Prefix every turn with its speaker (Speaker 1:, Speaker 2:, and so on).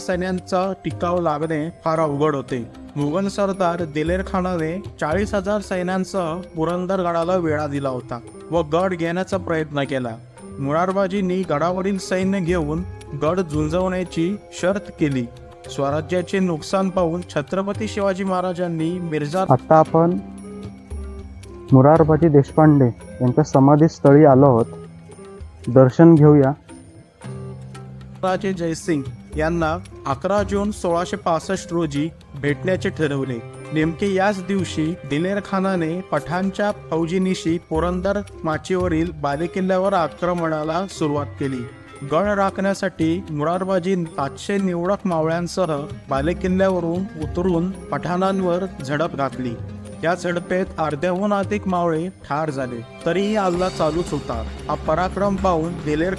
Speaker 1: सैन्यांचा टिकाव लागणे फार अवघड होते. मुघल सरदार दिलेर खानाने चाळीस हजार सैन्यांसह पुरंदरगडाला वेढा दिला होता व गड घेण्याचा प्रयत्न केला. मुरारबाजींनी गडावरील सैन्य घेऊन गड झुंजवण्याची शर्त केली. स्वराज्याचे नुकसान पाहून छत्रपती शिवाजी महाराजांनी मिर्झा
Speaker 2: आता आपण मुरारबाजी देशपांडे यांच्या समाधीस्थळी आलो आहोत. दर्शन घेऊया.
Speaker 1: राजे जयसिंग यांना अकरा जून सोळाशे पासष्ट रोजी भेटण्याचे ठरवले. नेमके याच दिवशी दिलेर खानाने पठाणच्या फौजीनिशी पुरंदर माचीवरील बालेकिल्ल्यावर आक्रमणाला सुरुवात केली. गड राखण्यासाठी मुरारबाजी पाचशे निवडक मावळ्यांसह बालेकिल्ल्यावरून उतरून पठाणांवर झडप घातली. या झडपेत अर्ध्याहून अधिक मावळे ठार झाले. तरीही हल्ला चालूच होता. हा पराक्रम पाहून दिलेर